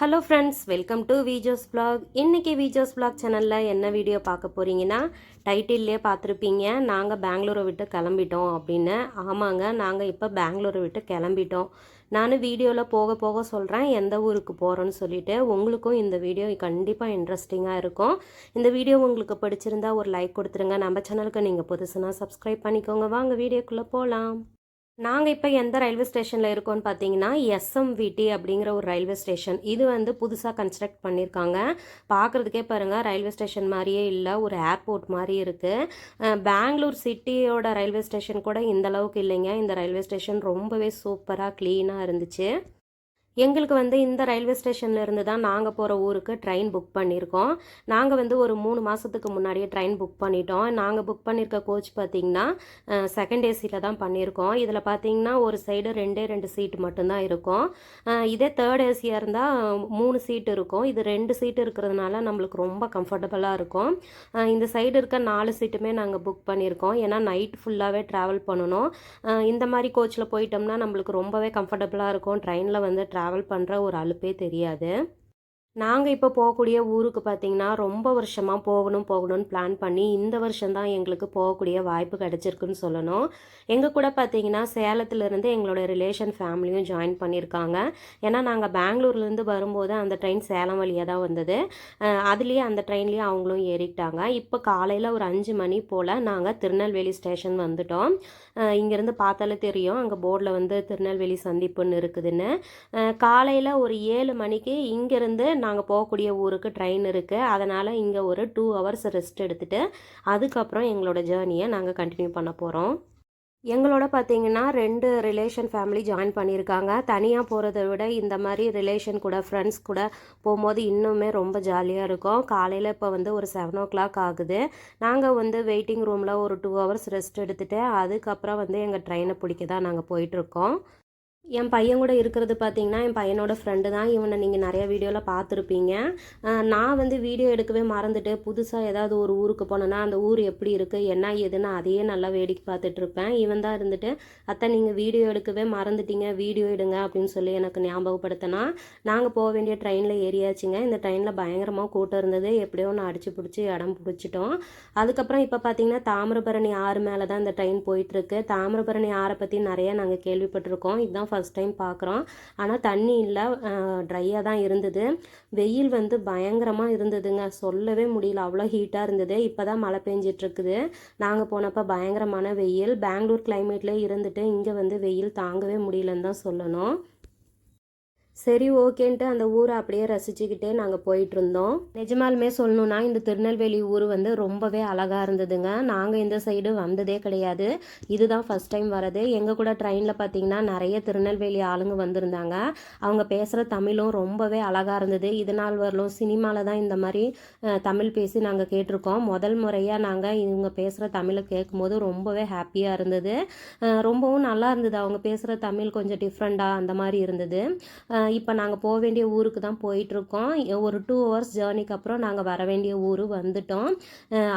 Hello friends welcome to Veejos blog இன்றைக்கி Veejos black சேனலில் என்ன வீடியோ பார்க்க போகிறீங்கன்னா டைட்டில்லே பார்த்துருப்பீங்க நாங்கள் பெங்களூரை விட்டு கிளம்பிட்டோம் அப்படின்னு. ஆமாங்க நாங்கள் இப்போ பெங்களூரை விட்டு கிளம்பிட்டோம். நான் வீடியோவில் போக போக சொல்கிறேன் எந்த ஊருக்கு போகிறோன்னு சொல்லிவிட்டு உங்களுக்கும் இந்த வீடியோ கண்டிப்பாக இன்ட்ரெஸ்டிங்காக இருக்கும். இந்த வீடியோ உங்களுக்கு பிடிச்சிருந்தா ஒரு லைக் கொடுத்துருங்க. நம்ம சேனலுக்கு நீங்கள் புதுசுனா சப்ஸ்கிரைப் பண்ணிக்கோங்க. வாங்க வீடியோக்குள்ளே போகலாம் நாங்கள் இப்போ எந்த ரயில்வே ஸ்டேஷனில் இருக்கோம்னு பார்த்தீங்கன்னா எஸ்எம்விடி அப்படிங்கிற ஒரு ரயில்வே ஸ்டேஷன். இது வந்து புதுசாக கன்ஸ்ட்ரக்ட் பண்ணியிருக்காங்க பார்க்குறதுக்கே பாருங்கள் ரயில்வே ஸ்டேஷன் மாதிரியே இல்லை ஒரு ஏர்போர்ட் மாதிரி இருக்குது பெங்களூர் சிட்டியோட ரயில்வே ஸ்டேஷன் கூட இந்த அளவுக்கு இல்லைங்க. இந்த ரயில்வே ஸ்டேஷன் ரொம்பவே சூப்பராக க்ளீனாக இருந்துச்சு. எங்களுக்கு வந்து இந்த ரயில்வே ஸ்டேஷன்லேருந்து தான் நாங்கள் போகிற ஊருக்கு ட்ரெயின் புக் பண்ணியிருக்கோம் நாங்கள் வந்து ஒரு மூணு மாதத்துக்கு முன்னாடியே ட்ரெயின் புக் பண்ணிட்டோம். நாங்கள் புக் பண்ணியிருக்க கோச் பார்த்திங்கன்னா செகண்ட் ஏசியில் தான் பண்ணியிருக்கோம் இதில் பார்த்தீங்கன்னா ஒரு சைடு ரெண்டே ரெண்டு சீட் மட்டும்தான் இருக்கும். இதே தேர்ட் ஏசியாக இருந்தால் மூணு சீட் இருக்கும். இது ரெண்டு சீட் இருக்கிறதுனால நம்மளுக்கு ரொம்ப கம்ஃபர்டபுளாக இருக்கும். இந்த சைடு இருக்க நாலு சீட்டுமே நாங்கள் புக் பண்ணியிருக்கோம் ஏன்னா நைட் ஃபுல்லாகவே ட்ராவல் பண்ணணும். இந்த மாதிரி கோச்சில் போயிட்டோம்னா நம்மளுக்கு ரொம்பவே கம்ஃபர்டபுளாக இருக்கும். ட்ரெயினில் வந்து ட்ராவல் பண்ணுற ஒரு அலுப்பே தெரியாது. நாங்கள் இப்போ போகக்கூடிய ஊருக்கு பார்த்தீங்கன்னா ரொம்ப வருஷமாக போகணும் போகணும்னு பிளான் பண்ணி இந்த வருஷம்தான் எங்களுக்கு போகக்கூடிய வாய்ப்பு கிடச்சிருக்குன்னு சொல்லணும். எங்கள் கூட பார்த்தீங்கன்னா சேலத்துலேருந்து எங்களோட ரிலேஷன் ஃபேமிலியும் ஜாயின் பண்ணியிருக்காங்க. ஏன்னா நாங்கள் பெங்களூர்லேருந்து வரும்போது அந்த ட்ரெயின் சேலம் வழியாக தான் வந்தது. அதுலேயே அந்த ட்ரெயின்லேயே அவங்களும் ஏறிக்கிட்டாங்க. இப்போ காலையில் ஒரு அஞ்சு மணி போல் நாங்கள் திருநெல்வேலி ஸ்டேஷன் வந்துட்டோம். இங்கேருந்து பார்த்தாலே தெரியும் அங்கே போர்டில் வந்து திருநெல்வேலி சந்திப்புன்னு இருக்குதுன்னு. காலையில் ஒரு ஏழு மணிக்கு இங்கேருந்து நாங்கள் போகக்கூடிய ஊருக்கு ட்ரெயின் இருக்குது அதனால் இங்கே ஒரு டூ ஹவர்ஸ் ரெஸ்ட் எடுத்துகிட்டு அதுக்கப்புறம் எங்களோட ஜேர்னியை நாங்கள் கண்டினியூ பண்ண போகிறோம் எங்களோட பார்த்தீங்கன்னா ரெண்டு ரிலேஷன் ஃபேமிலி ஜாயின் பண்ணியிருக்காங்க தனியாக போகிறத விட இந்த மாதிரி ரிலேஷன் கூட ஃப்ரெண்ட்ஸ் கூட போகும்போது இன்னுமே ரொம்ப ஜாலியாக இருக்கும். காலையில் இப்போ வந்து ஒரு செவன் ஓ கிளாக் ஆகுது. நாங்கள் வந்து வெயிட்டிங் ரூமில் ஒரு டூ ஹவர்ஸ் ரெஸ்ட் எடுத்துகிட்டு அதுக்கப்புறம் வந்து எங்கள் ட்ரெயினை பிடிக்க தான் நாங்கள் போயிட்டுருக்கோம் என் பையன் கூட இருக்கிறது பார்த்தீங்கன்னா என் பையனோட ஃப்ரெண்டு தான். இவனை நீங்கள் நிறைய வீடியோவில் பார்த்துருப்பீங்க. நான் வந்து வீடியோ எடுக்கவே மறந்துட்டு புதுசாக ஏதாவது ஒரு ஊருக்கு போனேன்னா அந்த ஊர் எப்படி இருக்குது என்ன ஏதுன்னு அதையே நல்லா வேடிக்கை பார்த்துட்டு இருப்பேன். இவன் தான் இருந்துட்டு அத்தை நீங்கள் வீடியோ எடுக்கவே மறந்துட்டீங்க வீடியோ எடுங்க அப்படின்னு சொல்லி எனக்கு ஞாபகப்படுத்தினா நாங்கள் போக வேண்டிய ட்ரெயினில் ஏறியாச்சுங்க. இந்த ட்ரெயினில் பயங்கரமாக கூட்டம் இருந்தது. எப்படியோ நான் அடிச்சு பிடிச்சி இடம் பிடிச்சிட்டோம். அதுக்கப்புறம் இப்போ பார்த்தீங்கன்னா தாமிரபரணி ஆறு மேலே தான் இந்த ட்ரெயின் போயிட்டுருக்கு தாமிரபரணி ஆறை பற்றி நிறைய நாங்கள் கேள்விப்பட்டிருக்கோம். இதுதான் ஃபர்ஸ்ட் டைம் பார்க்குறோம் ஆனால் தண்ணி இல்லை ட்ரையாக தான் இருந்தது. வெயில் வந்து பயங்கரமாக இருந்ததுங்க. சொல்லவே முடியல. அவ்வளோ ஹீட்டாக இருந்தது. இப்போ தான் மழை பெஞ்சிட்ருக்குது. நாங்கள் போனப்போ பயங்கரமான வெயில். பெங்களூர் கிளைமேட்லேயே இருந்துட்டு இங்கே வந்து வெயில் தாங்கவே முடியலன்னு தான் சொல்லணும். சரி ஓகேன்ட்டு அந்த ஊரை அப்படியே ரசிச்சுக்கிட்டே நாங்கள் போயிட்டுருந்தோம். நிஜமாலுமே சொல்லணும்னா இந்த திருநெல்வேலி ஊர் வந்து ரொம்பவே அழகாக இருந்ததுங்க. நாங்கள் இந்த சைடு வந்ததே கிடையாது. இதுதான் ஃபஸ்ட் டைம் வரது. எங்கள் கூட ட்ரெயினில் பார்த்தீங்கன்னா நிறைய திருநெல்வேலி ஆளுங்க வந்திருந்தாங்க. அவங்க பேசுகிற தமிழும் ரொம்பவே அழகாக இருந்தது. இது நாள் வரலும் சினிமாவில் தான் இந்த மாதிரி தமிழ் பேசி நாங்கள் கேட்டிருக்கோம். முதல் முறையாக நாங்கள் இவங்க பேசுகிற தமிழை கேட்கும்போது ரொம்பவே ஹாப்பியாக இருந்தது. ரொம்பவும் நல்லா இருந்தது. அவங்க பேசுகிற தமிழ் கொஞ்சம் டிஃப்ரெண்ட்டாக அந்த மாதிரி இருந்தது. இப்போ நாங்கள் போக வேண்டிய ஊருக்கு தான் போயிட்டுருக்கோம். ஒரு டூ ஹவர்ஸ் ஜேர்னிக்கு அப்புறம் நாங்கள் வர வேண்டிய ஊர் வந்துட்டோம்.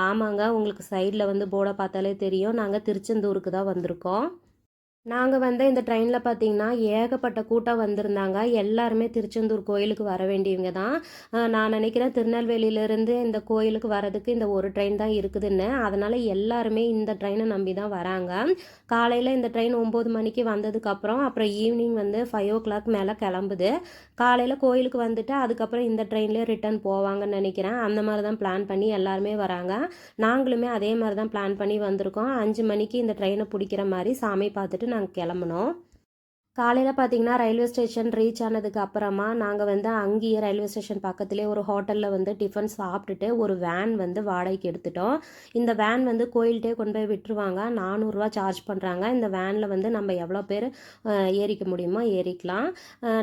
ஆமாங்க உங்களுக்கு சைடில் வந்து போர்டை பார்த்தாலே தெரியும். நாங்கள் திருச்செந்தூருக்கு தான் வந்திருக்கோம். நாங்கள் வந்து இந்த ட்ரெயினில் பார்த்தீங்கன்னா ஏகப்பட்ட கூட்டம் வந்திருந்தாங்க. எல்லாருமே திருச்செந்தூர் கோயிலுக்கு வர வேண்டியவங்க தான். நான் நினைக்கிறேன் திருநெல்வேலியிலேருந்து இந்த கோயிலுக்கு வரதுக்கு இந்த ஒரு ட்ரெயின் தான் இருக்குதுன்னு. அதனால் எல்லாருமே இந்த ட்ரெயினை நம்பி தான் வராங்க. காலையில் இந்த ட்ரெயின் ஒம்பது மணிக்கு வந்ததுக்கப்புறம் அப்புறம் ஈவினிங் வந்து ஃபைவ் ஓ கிளாக் மேலே கிளம்புது. காலையில் கோயிலுக்கு வந்துட்டு அதுக்கப்புறம் இந்த ட்ரெயின்லேயே ரிட்டர்ன் போவாங்கன்னு நினைக்கிறேன். அந்த மாதிரி தான் பிளான் பண்ணி எல்லாருமே வராங்க. நாங்களுமே அதே மாதிரி தான் பிளான் பண்ணி வந்திருக்கோம். அஞ்சு மணிக்கு இந்த ட்ரெயினை பிடிக்கிற மாதிரி சாமி பார்த்துட்டு நாங்கள் கிளம்புனோம். காலையில் பார்த்தீங்கன்னா ரயில்வே ஸ்டேஷன் ரீச் ஆனதுக்கு அப்புறமா நாங்கள் வந்து அங்கேயே ரயில்வே ஸ்டேஷன் பக்கத்துலேயே ஒரு ஹோட்டலில் வந்து டிஃபன் சாப்பிட்டுட்டு ஒரு வேன் வந்து வாடகைக்கு எடுத்துட்டோம். இந்த வேன் வந்து கோயில்கிட்டே கொண்டு போய் விட்டுருவாங்க. நானூறுரூவா சார்ஜ் பண்ணுறாங்க இந்த வேனில் வந்து நம்ம எவ்வளோ பேர் ஏறிக்க முடியுமோ ஏறிக்கலாம்.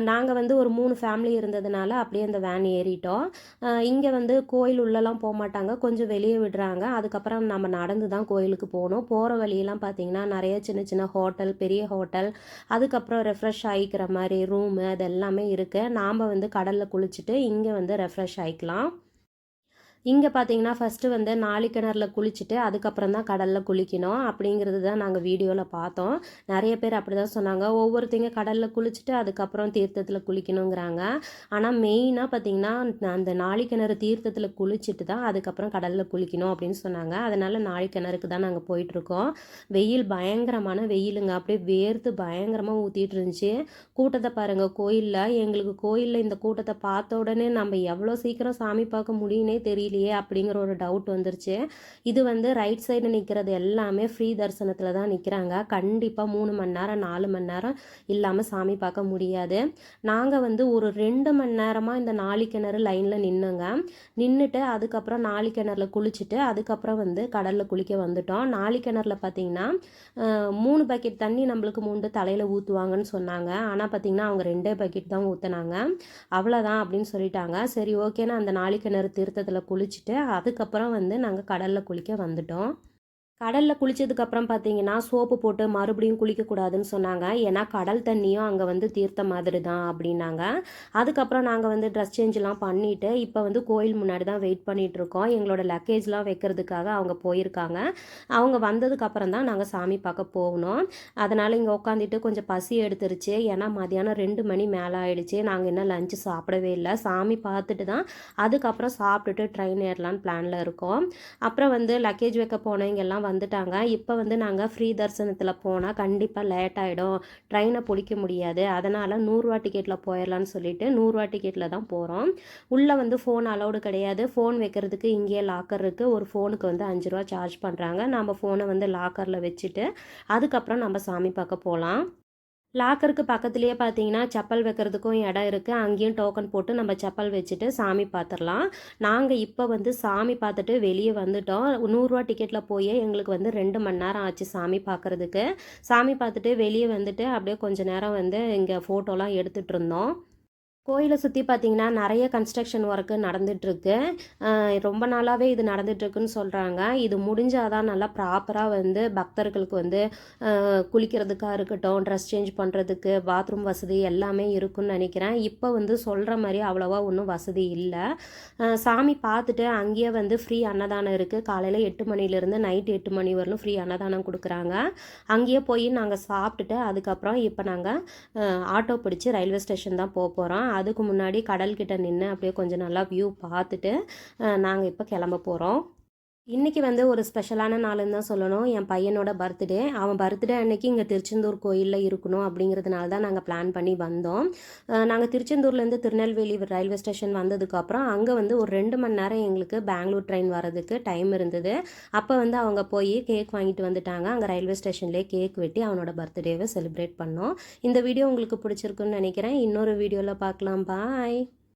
நாங்கள் வந்து ஒரு மூணு ஃபேமிலி இருந்ததுனால அப்படியே இந்த வேன் ஏறிட்டோம். இங்கே வந்து கோயில் உள்ளெல்லாம் போக மாட்டாங்க. கொஞ்சம் வெளியே விடுறாங்க. அதுக்கப்புறம் நம்ம நடந்து தான் கோயிலுக்கு போகணும். போகிற வழியெல்லாம் பார்த்தீங்கன்னா நிறைய சின்ன சின்ன ஹோட்டல் பெரிய ஹோட்டல். அதுக்கப்புறம் ரெஃப்ரெஷ் ஆகிக்கிற மாதிரி ரூமு அது எல்லாமே இருக்குது நாம் வந்து கடலில் குளிச்சுட்டு இங்கே வந்து ரெஃப்ரெஷ் ஆகிக்கலாம் இங்கே பார்த்தீங்கன்னா ஃபஸ்ட்டு வந்து நாளிக்கிணறுல குளிச்சுட்டு அதுக்கப்புறம் தான் கடலில் குளிக்கணும் அப்படிங்கிறது தான் நாங்கள் வீடியோவில் பார்த்தோம். நிறைய பேர் அப்படி தான் சொன்னாங்க. ஒவ்வொருத்தங்க கடலில் குளிச்சுட்டு அதுக்கப்புறம் தீர்த்தத்தில் குளிக்கணுங்கிறாங்க. ஆனால் மெயினாக பார்த்தீங்கன்னா அந்த நாளிக்கிணறு தீர்த்தத்தில் குளிச்சுட்டு தான் அதுக்கப்புறம் கடலில் குளிக்கணும் அப்படின்னு சொன்னாங்க. அதனால் நாளிக்கிணறுக்கு தான் நாங்கள் போயிட்டுருக்கோம். வெயில் பயங்கரமான வெயிலுங்க. அப்படியே வேர்த்து பயங்கரமாக ஊற்றிட்டு இருந்துச்சு. கூட்டத்தை பாருங்கள் கோயிலில் எங்களுக்கு கோயிலில் இந்த கூட்டத்தை பார்த்த உடனே நம்ம எவ்வளோ சீக்கிரம் சாமி பார்க்க முடியுனே தெரியல. தெரியலையே அப்படிங்கிற ஒரு டவுட் வந்துருச்சு. இது வந்து ரைட் சைடு நிற்கிறது எல்லாமே ஃப்ரீ தரிசனத்தில் தான் நிற்கிறாங்க கண்டிப்பாக மூணு மணி நேரம் நாலு மணி நேரம் இல்லாமல் சாமி பார்க்க முடியாது. நாங்கள் வந்து ஒரு ரெண்டு மணி நேரமாக இந்த நாளி கிணறு லைனில் நின்றுங்க நின்றுட்டு அதுக்கப்புறம் நாளி கிணறுல குளிச்சுட்டு அதுக்கப்புறம் வந்து கடலில் குளிக்க வந்துட்டோம். நாளி கிணறுல பார்த்தீங்கன்னா மூணு பக்கெட் தண்ணி நம்மளுக்கு மூண்டு தலையில் ஊற்றுவாங்கன்னு சொன்னாங்க. ஆனால் பார்த்தீங்கன்னா அவங்க ரெண்டே பக்கெட் தான் ஊற்றுனாங்க அவ்வளோதான் அப்படின்னு சொல்லிட்டாங்க. சரி ஓகேன்னு அந்த நாளி திருத்தத்தில் தீர்த்தத்தில் குளி குளிச்சுட்டு அதுக்கப்புறம் வந்து நாங்கள் கடலில் குளிக்க வந்துட்டோம். கடலில் குளித்ததுக்கப்புறம் பார்த்தீங்கன்னா சோப்பு போட்டு மறுபடியும் குளிக்கக்கூடாதுன்னு சொன்னாங்க. ஏன்னா கடல் தண்ணியும் அங்கே வந்து தீர்த்த மாதிரி தான் அப்படின்னாங்க. அதுக்கப்புறம் நாங்கள் வந்து ட்ரெஸ் சேஞ்செலாம் பண்ணிவிட்டு இப்போ வந்து கோயில் முன்னாடி தான் வெயிட் பண்ணிகிட்ருக்கோம் எங்களோட லக்கேஜ்லாம் வைக்கிறதுக்காக அவங்க போயிருக்காங்க. அவங்க வந்ததுக்கப்புறம் தான் நாங்கள் சாமி பார்க்க போகணும். அதனால் இங்கே உட்காந்துட்டு கொஞ்சம் பசி எடுத்துருச்சு. ஏன்னா மதியானம் ரெண்டு மணி மேலே ஆயிடுச்சு. நாங்கள் இன்னும் லஞ்சு சாப்பிடவே இல்லை. சாமி பார்த்துட்டு தான் அதுக்கப்புறம் சாப்பிட்டுட்டு ட்ரெயின் ஏறலான்னு பிளானில் இருக்கோம். அப்புறம் வந்து லக்கேஜ் வைக்க போனவங்க எல்லாம் வந்துட்டாங்க. இப்போ வந்து நாங்கள் ஃப்ரீ தரிசனத்தில் போனால் கண்டிப்பாக லேட் ஆகிடும் ட்ரெயினை பிடிக்க முடியாது. அதனால் நூறுரூவா டிக்கெட்டில் போயிடலான்னு சொல்லிட்டு நூறுரூவா டிக்கெட்டில் தான் போகிறோம் உள்ளே வந்து ஃபோன் அலௌடு கிடையாது. ஃபோன் வைக்கிறதுக்கு இங்கேயே லாக்கர் இருக்குது ஒரு ஃபோனுக்கு வந்து அஞ்சு ரூபா சார்ஜ் பண்ணுறாங்க நம்ம ஃபோனை வந்து லாக்கரில் வச்சுட்டு அதுக்கப்புறம் நம்ம சாமி பார்க்க போகலாம் லாக்கருக்கு பக்கத்துலேயே பார்த்தீங்கன்னா செப்பல் வைக்கிறதுக்கும் இடம் இருக்குது அங்கேயும் டோக்கன் போட்டு நம்ம செப்பல் வச்சுட்டு சாமி பார்த்துடலாம் நாங்கள் இப்போ வந்து சாமி பார்த்துட்டு வெளியே வந்துட்டோம். நூறுரூவா டிக்கெட்டில் போய் எங்களுக்கு வந்து ரெண்டு மணி நேரம் ஆச்சு சாமி பார்க்குறதுக்கு. சாமி பார்த்துட்டு வெளியே வந்துட்டு அப்படியே கொஞ்சம் நேரம் வந்து இங்கே ஃபோட்டோலாம் எடுத்துகிட்டு இருந்தோம். கோயிலை சுற்றி பார்த்தீங்கன்னா நிறைய கன்ஸ்ட்ரக்ஷன் ஒர்க்கு நடந்துகிட்ருக்கு ரொம்ப நாளாகவே இது நடந்துகிட்ருக்குன்னு சொல்கிறாங்க இது முடிஞ்சால் தான் நல்லா ப்ராப்பராக வந்து பக்தர்களுக்கு வந்து குளிக்கிறதுக்காக இருக்கட்டும் ட்ரெஸ் சேஞ்ச் பண்ணுறதுக்கு பாத்ரூம் வசதி எல்லாமே இருக்குன்னு நினைக்கிறேன். இப்போ வந்து சொல்கிற மாதிரி அவ்வளோவா ஒன்றும் வசதி இல்லை. சாமி பார்த்துட்டு அங்கேயே வந்து ஃப்ரீ அன்னதானம் இருக்குது காலையில் எட்டு மணிலேருந்து நைட் எட்டு மணி வரலும் ஃப்ரீ அன்னதானம் கொடுக்குறாங்க. அங்கேயே போய் நாங்கள் சாப்பிட்டுட்டு அதுக்கப்புறம் இப்போ நாங்கள் ஆட்டோ பிடிச்சி ரயில்வே ஸ்டேஷன் தான் போக போகிறோம் அதுக்கு முன்னாடி கடல்கிட்ட நின்று அப்படியே கொஞ்சம் நல்லா வியூ பார்த்துட்டு நாங்கள் இப்போ கிளம்ப போகிறோம் இன்றைக்கி வந்து ஒரு ஸ்பெஷலான நாளுன்னு தான் சொல்லணும். என் பையனோட பர்த்டே. அவன் பர்த்டே அன்னைக்கு இங்கே திருச்செந்தூர் கோயிலில் இருக்கணும் அப்படிங்கிறதுனால தான் நாங்கள் பிளான் பண்ணி வந்தோம். நாங்கள் திருச்செந்தூர்லேருந்து திருநெல்வேலி ரயில்வே ஸ்டேஷன் வந்ததுக்கப்புறம் அங்கே வந்து ஒரு ரெண்டு மணி நேரம் எங்களுக்கு பெங்களூர் ட்ரெயின் வரதுக்கு டைம் இருந்தது. அப்போ வந்து அவங்க போய் கேக் வாங்கிட்டு வந்துட்டாங்க. அங்கே ரயில்வே ஸ்டேஷன்லேயே கேக் வெட்டி அவனோட பர்த்டேவை செலிப்ரேட் பண்ணோம். இந்த வீடியோ உங்களுக்கு பிடிச்சிருக்குன்னு நினைக்கிறேன். இன்னொரு வீடியோவில் பார்க்கலாம். பாய்